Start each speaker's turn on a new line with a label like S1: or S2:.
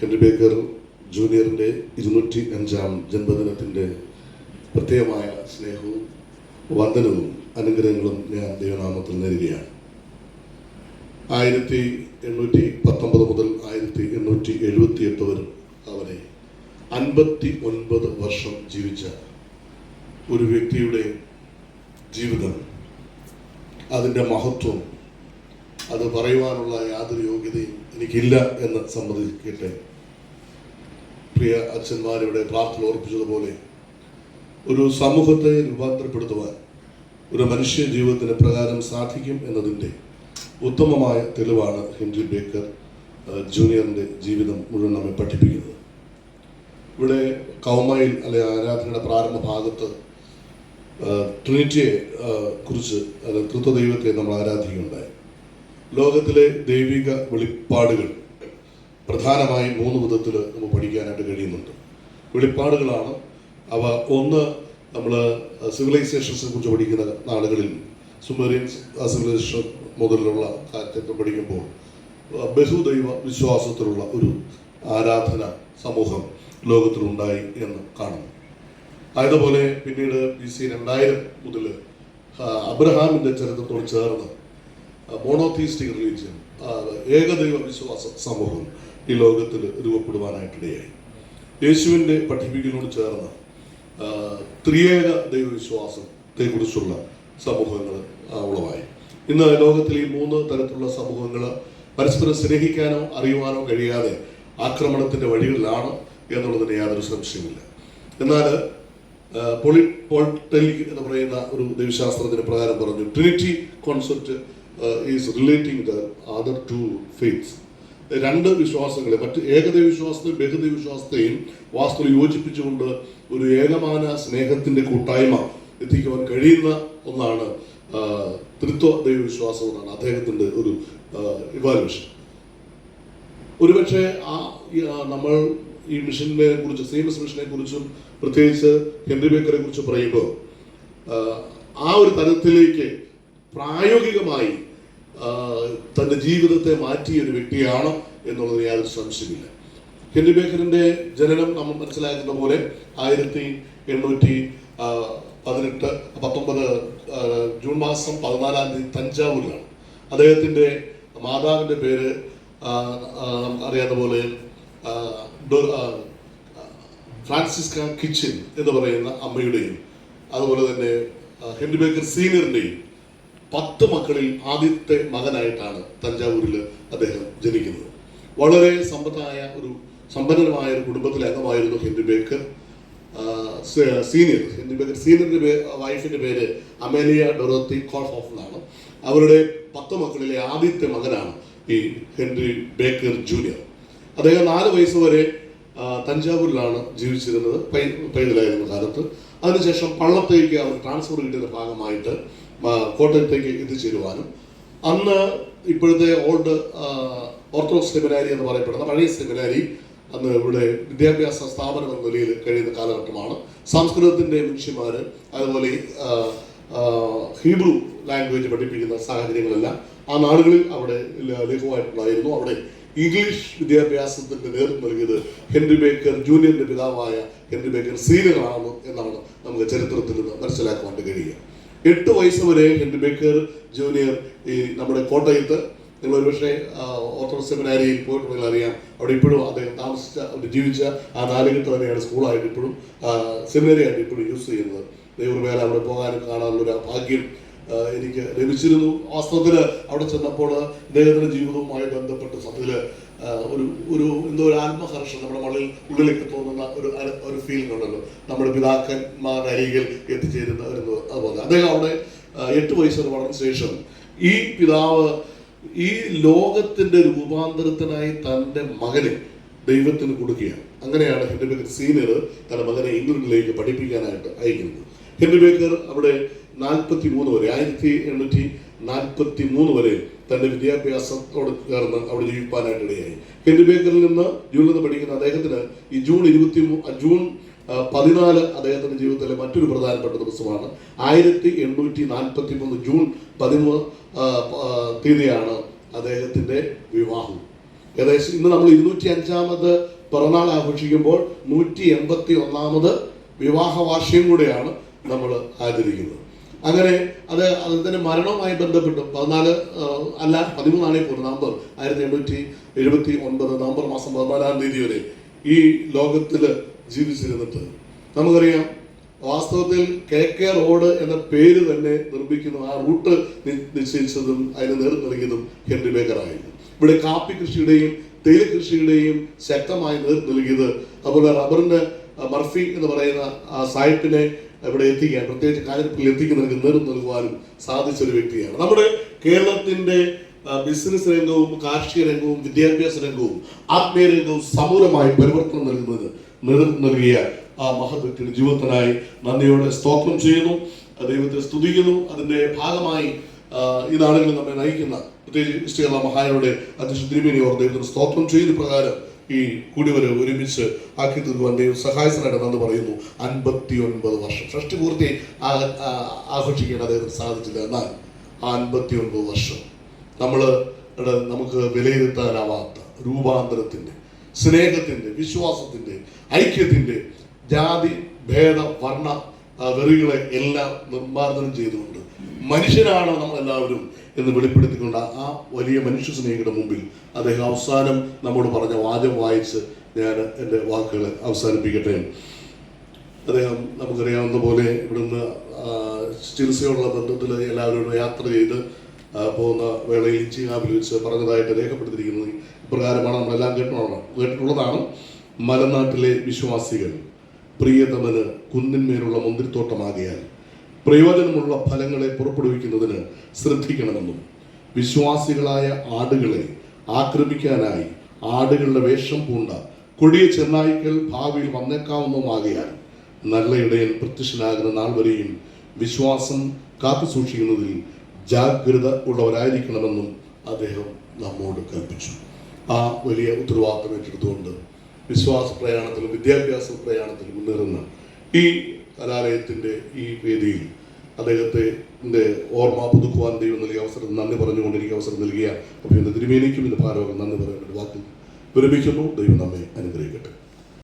S1: Henry Baker ജൂനിയറിന്റെ ഇരുന്നൂറ്റി അഞ്ചാം ജന്മദിനത്തിന്റെ പ്രത്യേകമായ സ്നേഹവും വന്ദനവും അനുഗ്രഹങ്ങളും ഞാൻ ദൈവനാമത്തിൽ നേരുകയാണ്. ആയിരത്തി എണ്ണൂറ്റി പത്തൊമ്പത് മുതൽ ആയിരത്തി എണ്ണൂറ്റി എഴുപത്തി എട്ട് വരെ അവരെ അൻപത്തി ഒൻപത് വർഷം ജീവിച്ച ഒരു വ്യക്തിയുടെ ജീവിതം. അതിന്റെ മഹത്വം അത് പറയുവാനുള്ള യാതൊരു എനിക്കില്ല എന്ന് സമ്മതിക്കട്ടെ. പ്രിയ അച്ഛന്മാരിവിടെ പ്രാർത്ഥന ഓർപ്പിച്ചതുപോലെ ഒരു സമൂഹത്തെ രൂപാന്തരപ്പെടുത്തുവാൻ ഒരു മനുഷ്യ ജീവിതത്തിന് പ്രകാരം സാധിക്കും എന്നതിന്റെ ഉത്തമമായ തെളിവാണ് ഹെൻറി ബേക്കർ ജൂനിയറിന്റെ ജീവിതം മുഴുവൻ നമ്മെ പഠിപ്പിക്കുന്നത്. ഇവിടെ കൗമയിൽ അല്ലെ ആരാധനയുടെ പ്രാരംഭ ഭാഗത്ത് ട്രിനിറ്റിയെ കുറിച്ച് അല്ലെ തൃത്വദൈവത്തെ നമ്മൾ ആരാധിക്കുകയുണ്ടായി. ലോകത്തിലെ ദൈവിക വെളിപ്പാടുകൾ. പ്രധാനമായും മൂന്ന് വിധത്തിൽ നമുക്ക് പഠിക്കാനായിട്ട് കഴിയുന്നുണ്ട്. വെളിപ്പാടുകളാണ്. അവ ഒന്ന് നമ്മൾ സിവിലൈസേഷൻസിനെ കുറിച്ച് പഠിക്കുന്ന നാളുകളിൽ സുമേറിയൻ സിവിലൈസേഷൻ മുതലുള്ള കാര്യത്തെ പഠിക്കുമ്പോൾ ബഹുദൈവ വിശ്വാസത്തിലുള്ള ഒരു ആരാധന സമൂഹം ലോകത്തിലുണ്ടായി എന്ന് കാണുന്നു. അതുപോലെ പിന്നീട് ബി സി രണ്ടായിരം മുതൽ അബ്രഹാമിന്റെ ചരിത്രത്തോട് ചേർന്ന് മോണോത്തീസ്റ്റിക് റിലീജിയൻ ഏകദൈവ വിശ്വാസ സമൂഹം ഈ ലോകത്തിൽ രൂപപ്പെടുവാനായിട്ടിടയായി. യേശുവിന്റെ പഠിപ്പിക്കലോട് ചേർന്ന് ത്രിയേക ദൈവവിശ്വാസത്തെ കുറിച്ചുള്ള സമൂഹങ്ങൾ ഉളവായി. ഇന്ന് ലോകത്തിൽ ഈ മൂന്ന് തരത്തിലുള്ള സമൂഹങ്ങൾ പരസ്പരം സ്നേഹിക്കാനോ അറിയുവാനോ കഴിയാതെ ആക്രമണത്തിന്റെ വഴികളിലാണ് എന്നുള്ളതിന് യാതൊരു സംശയമില്ല എന്നാൽ പൊളി പോൾട്ടലിക് എന്ന് പറയുന്ന ഒരു ദൈവശാസ്ത്രത്തിന് പ്രകാരം പറഞ്ഞു Trinity concept is relating the other two faiths രണ്ട് വിശ്വാസങ്ങളെ മറ്റ് ഏകദൈവ വിശ്വാസത്തെയും ബഹുദൈവ വിശ്വാസത്തെയും വാസ്തു യോജിപ്പിച്ചുകൊണ്ട് ഒരു ഏകമാന സ്നേഹത്തിന്റെ കൂട്ടായ്മ എത്തിക്കുവാൻ കഴിയുന്ന ഒന്നാണ് തൃത്വ ദൈവവിശ്വാസം എന്നാണ് അദ്ദേഹത്തിന്റെ ഒരു ഇവാലുവേഷൻ ഒരുപക്ഷെ ആ നമ്മൾ ഈ മിഷനെ കുറിച്ച് സീമസ് മിഷനെ കുറിച്ചും പ്രത്യേകിച്ച് ഹെൻറി ബേക്കറെ കുറിച്ച് പറയുമ്പോൾ ആ ഒരു തലത്തിലേക്ക് പ്രായോഗികമായി ആ, തന്റെ ജീവിതത്തെ മാറ്റിയ ഒരു വ്യക്തിയാണ് എന്നുള്ളതിന് യാതൊരു സംശയമില്ല ഹെൻറി ബേക്കറിന്റെ ജനനം നമ്മൾ മനസ്സിലാക്കുന്ന പോലെ ആയിരത്തി എണ്ണൂറ്റി പതിനെട്ട് പത്തൊമ്പത് ജൂൺ മാസം പതിനാലാം തീയതി തഞ്ചാവൂരിലാണ്. അദ്ദേഹത്തിന്റെ മാതാവിന്റെ പേര് അറിയാവുന്ന പോലെ ഫ്രാൻസിസ്ക കിച്ചൻ എന്ന് പറയുന്ന അമ്മയുടെയും അതുപോലെ തന്നെ ഹെൻറി ബേക്കർ സീനിയറിന്റെയും പത്ത് മക്കളിൽ ആദ്യത്തെ മകനായിട്ടാണ് തഞ്ചാവൂരിൽ അദ്ദേഹം ജനിക്കുന്നത്. വളരെ സമ്പത്തായ ഒരു സമ്പന്നമായ ഒരു കുടുംബത്തിലെ അംഗമായിരുന്നു Henry Baker. Senior. Henry Baker സീനിയറിന്റെ പേ- വൈഫിന്റെ പേര് അമേലിയ ഡൊറോത്തി കോൾഹോഫ് എന്നാണ്. അവരുടെ പത്ത് മക്കളിലെ ആദ്യത്തെ മകനാണ് ഈ ഹെൻറി ബേക്കർ ജൂനിയർ. അദ്ദേഹം നാല് വയസ്സ് വരെ തഞ്ചാവൂരിലാണ് ജീവിച്ചിരുന്നത്. പൈതലായിരുന്ന കാലത്ത്. അതിനുശേഷം പള്ളത്തേക്ക് അവർ ട്രാൻസ്ഫർ കിട്ടിയ ഭാഗമായിട്ട് കോട്ടയത്തേക്ക് എത്തിച്ചേരുവാനും അന്ന് ഇപ്പോഴത്തെ ഓൾഡ് ഓർത്തഡോക്സ് സെമിനാരി എന്ന് പറയപ്പെടുന്ന പഴയ സെമിനാരി അന്ന് ഇവിടെ വിദ്യാഭ്യാസ സ്ഥാപനം എന്ന നിലയിൽ കഴിയുന്ന കാലഘട്ടമാണ്. സംസ്കൃതത്തിന്റെ മനുഷ്യന്മാർ അതുപോലെ ഹീബ്രു ലാംഗ്വേജ് പഠിപ്പിക്കുന്ന സാഹചര്യങ്ങളെല്ലാം ആ നാടുകളിൽ അവിടെ ലഘുവായിട്ടുണ്ടായിരുന്നു അവിടെ ഇംഗ്ലീഷ് വിദ്യാഭ്യാസത്തിന്റെ നേതൃത്വം നൽകിയത് ഹെൻറി ബേക്കർ ജൂനിയറിന്റെ പിതാവായ ഹെൻറി ബേക്കർ സീനുകളാണ് എന്നാണ് നമുക്ക് ചരിത്രത്തിൽ നിന്ന് മനസ്സിലാക്കുവാൻ കഴിയുക. എട്ട് വയസ്സ് വരെ ഹെൻറി ബേക്കർ ജൂനിയർ ഈ നമ്മുടെ കോട്ടയത്ത്. നിങ്ങൾ ഒരുപക്ഷെ ഓർത്തഡോക്സ് സെമിനാരിയിൽ പോയിട്ടുണ്ടെങ്കിൽ അറിയാം. അവിടെ ഇപ്പോഴും അദ്ദേഹം താമസിച്ച അവിടെ ജീവിച്ച ആ നാലുകെട്ട് തന്നെയാണ് സ്കൂളായിട്ട് ഇപ്പോഴും സെമിനാരി ആയിട്ട് ഇപ്പോഴും യൂസ് ചെയ്യുന്നത്. ദൈവമേല അവിടെ പോകാനും കാണാനുള്ളൊരു ഭാഗ്യം എനിക്ക് ലഭിച്ചിരുന്നു. വാസ്തവത്തിൽ അവിടെ ചെന്നപ്പോൾ അദ്ദേഹത്തിന്റെ ജീവിതവുമായി ബന്ധപ്പെട്ട് സത്യത്തിൽ ഒരു ഒരു എന്തോ ഒരു ആത്മഹർഷം നമ്മുടെ മണ്ണിൽ ഉള്ളിലേക്ക് തോന്നുന്ന ഒരു ഒരു ഫീലിംഗ് ഉണ്ടല്ലോ. നമ്മുടെ പിതാക്കന്മാരുടെ അരികിൽ എത്തിച്ചേരുന്ന ഒരു അതുപോലെ അദ്ദേഹം അവിടെ എട്ട് വയസ്സ് വളർന്ന ശേഷം ഈ പിതാവ് ഈ ലോകത്തിന്റെ രൂപാന്തരത്തിനായി തന്റെ മകനെ ദൈവത്തിന് കൊടുക്കുകയാണ്. അങ്ങനെയാണ് ഹെൻറി ബേക്കർ സീനിയർ തന്റെ മകനെ ഇംഗ്ലണ്ടിലേക്ക് പഠിപ്പിക്കാനായിട്ട് അയക്കുന്നത്. ഹെൻറി ബേക്കർ അവിടെ നാൽപ്പത്തി മൂന്ന് വരെ ആയിരത്തി എണ്ണൂറ്റി നാൽപ്പത്തി മൂന്ന് വരെ തന്റെ വിദ്യാഭ്യാസത്തോട് ചേർന്ന് അവിടെ ജീവിപ്പാനായിട്ട് ഇടയായി. ഹെൻറി ബേക്കറിൽ നിന്ന് ജൂണിൽ പഠിക്കുന്ന അദ്ദേഹത്തിന് ഈ ജൂൺ ഇരുപത്തി ജൂൺ പതിനാല് അദ്ദേഹത്തിന്റെ ജീവിതത്തിലെ മറ്റൊരു പ്രധാനപ്പെട്ട ദിവസമാണ്. ആയിരത്തി എണ്ണൂറ്റി നാൽപ്പത്തി മൂന്ന് ജൂൺ പതിമൂന്ന് തീയതിയാണ് അദ്ദേഹത്തിന്റെ വിവാഹം. ഏകദേശം ഇന്ന് നമ്മൾ ഇരുന്നൂറ്റി അഞ്ചാമത് പിറന്നാൾ ആഘോഷിക്കുമ്പോൾ നൂറ്റി എൺപത്തി ഒന്നാമത് വിവാഹ വാർഷികം കൂടെയാണ് നമ്മൾ ആചരിക്കുന്നത്. അങ്ങനെ അത് അതിന്റെ മരണവുമായി ബന്ധപ്പെട്ട് പതിനാല് അല്ല പതിമൂന്നാണ് പോലും നവംബർ ആയിരത്തി എണ്ണൂറ്റി എഴുപത്തി ഒൻപത് നവംബർ മാസം പതിനാലാം തീയതി വരെ ഈ ലോകത്തിൽ ജീവിച്ചിരുന്നിട്ട്. നമുക്കറിയാം വാസ്തവത്തിൽ കെ കെ റോഡ് എന്ന പേര് തന്നെ നിർമ്മിക്കുന്ന ആ റൂട്ട് നിശ്ചയിച്ചതും അതിന് നേതൃത്വം നൽകിയതും ഹെൻറി ബേക്കർ ആയിരുന്നു. ഇവിടെ കാപ്പി കൃഷിയുടെയും തേയില കൃഷിയുടെയും ശക്തമായി നേതൃത്വം നൽകിയത് അതുപോലെ റബ്ബറിന്റെ മർഫി എന്ന് പറയുന്ന ആ സായിപ്പിനെ ഇവിടെ എത്തിക്കാൻ പ്രത്യേകിച്ച് കാര്യത്തിൽ എത്തിക്കുന്നതിന് നേരം നൽകുവാനും സാധിച്ച ഒരു വ്യക്തിയാണ്. നമ്മുടെ കേരളത്തിന്റെ ബിസിനസ് രംഗവും കാർഷിക രംഗവും വിദ്യാഭ്യാസ രംഗവും ആത്മീയ രംഗവും സമൂലമായി പരിവർത്തനം നൽകുന്നത് നേതൃത്വം നൽകിയ ആ മഹത് വ്യക്തിയുടെ ജീവിതത്തിനായി നന്ദിയോടെ സ്തോത്രം ചെയ്യുന്നു. ദൈവത്തെ സ്തുതിക്കുന്നു. അതിന്റെ ഭാഗമായി ഇതാണെങ്കിലും നമ്മെ നയിക്കുന്ന പ്രത്യേകിച്ച് ഇഷ്ടകേരള മഹായരുടെ അധ്യക്ഷ തിരുമേനി ഓർ ദൈവത്തിന് സ്തോത്രം ചെയ്യുന്ന പ്രകാരം ഈ കൂടിവരെ ഒരുമിച്ച് ആക്കി തീർക്കുവാൻ ദൈവം സഹായസനായിട്ട് നന്ദി പറയുന്നു. അൻപത്തി ഒൻപത് വർഷം. ഷഷ്ടി പൂർത്തി ആ- ആ- ആഘോഷിക്കാൻ അദ്ദേഹത്തിന് സാധിച്ചില്ല. എന്നാൽ ആ അൻപത്തി ഒൻപത് വർഷം നമ്മൾ നമുക്ക് വിലയിരുത്താനാവാത്ത രൂപാന്തരത്തിന്റെ സ്നേഹത്തിന്റെ വിശ്വാസത്തിന്റെ ഐക്യത്തിന്റെ ജാതി ഭേദ വർണ വെറികളെ എല്ലാം നിർമ്മാർജനം ചെയ്തുകൊണ്ട് മനുഷ്യരാണ് നമ്മളെല്ലാവരും എന്ന് വെളിപ്പെടുത്തിക്കൊണ്ട് ആ വലിയ മനുഷ്യ സ്നേഹിയുടെ മുമ്പിൽ അദ്ദേഹം അവസാനം നമ്മോട് പറഞ്ഞ വാദ്യം വായിച്ച് ഞാൻ എന്റെ വാക്കുകൾ അവസാനിപ്പിക്കട്ടെ. അദ്ദേഹം നമുക്കറിയാവുന്ന പോലെ ഇവിടുന്ന് ചികിത്സയോടുള്ള ബന്ധത്തിൽ എല്ലാവരോടും യാത്ര ചെയ്ത് പോകുന്ന വേളയിൽ ചീങ്ങാവിൽ വെച്ച് പറഞ്ഞതായിട്ട് രേഖപ്പെടുത്തിയിരിക്കുന്നത് ഇപ്രകാരമാണ്. നമ്മളെല്ലാം കേട്ടിട്ടുള്ളതാണ് കേട്ടിട്ടുള്ളതാണ്. മലനാട്ടിലെ വിശ്വാസികൾ പ്രിയതമന് കുന്നിന്മേലുള്ള മുന്തിരിത്തോട്ടമാകിയാൽ പ്രയോജനമുള്ള ഫലങ്ങളെ പുറപ്പെടുവിക്കുന്നതിന് ശ്രദ്ധിക്കണമെന്നും വിശ്വാസികളായ ആടുകളെ ആക്രമിക്കാനായി ആടുകളുടെ വേഷം പൂണ്ട കൊടിയ ചെന്നായ്ക്കൾ ഭാവിയിൽ വന്നേക്കാവുന്നതുമാകിയാൽ നല്ല ഇടയൻ പ്രത്യക്ഷനാകുന്ന നാൾ വരെയും വിശ്വാസം കാത്തു സൂക്ഷിക്കുന്നതിൽ ജാഗ്രത ഉള്ളവരായിരിക്കണമെന്നും അദ്ദേഹം നമ്മോട് കൽപ്പിച്ചു. ആ വലിയ ഉത്തരവാദിത്തം ഏറ്റെടുത്തുകൊണ്ട് വിശ്വാസ പ്രയാണത്തിലും വിദ്യാഭ്യാസ പ്രയാണത്തിലും മുന്നേറുന്ന ഈ കലാലയത്തിന്റെ ഈ വേദിയിൽ അദ്ദേഹത്തെ ഓർമ്മ പുതുക്കുവാൻ ദൈവം നൽകിയ അവസരം നന്ദി പറഞ്ഞുകൊണ്ട് എനിക്ക് അവസരം നൽകിയ അഭിനന്ദ തിരുമേനിക്കും ഇന്ന് ഭാരവാഹം നന്ദി പറയാൻ വേണ്ടി വാക്കിൽ വിരമിക്കുന്നു. ദൈവം നമ്മെ അനുഗ്രഹിക്കട്ടെ.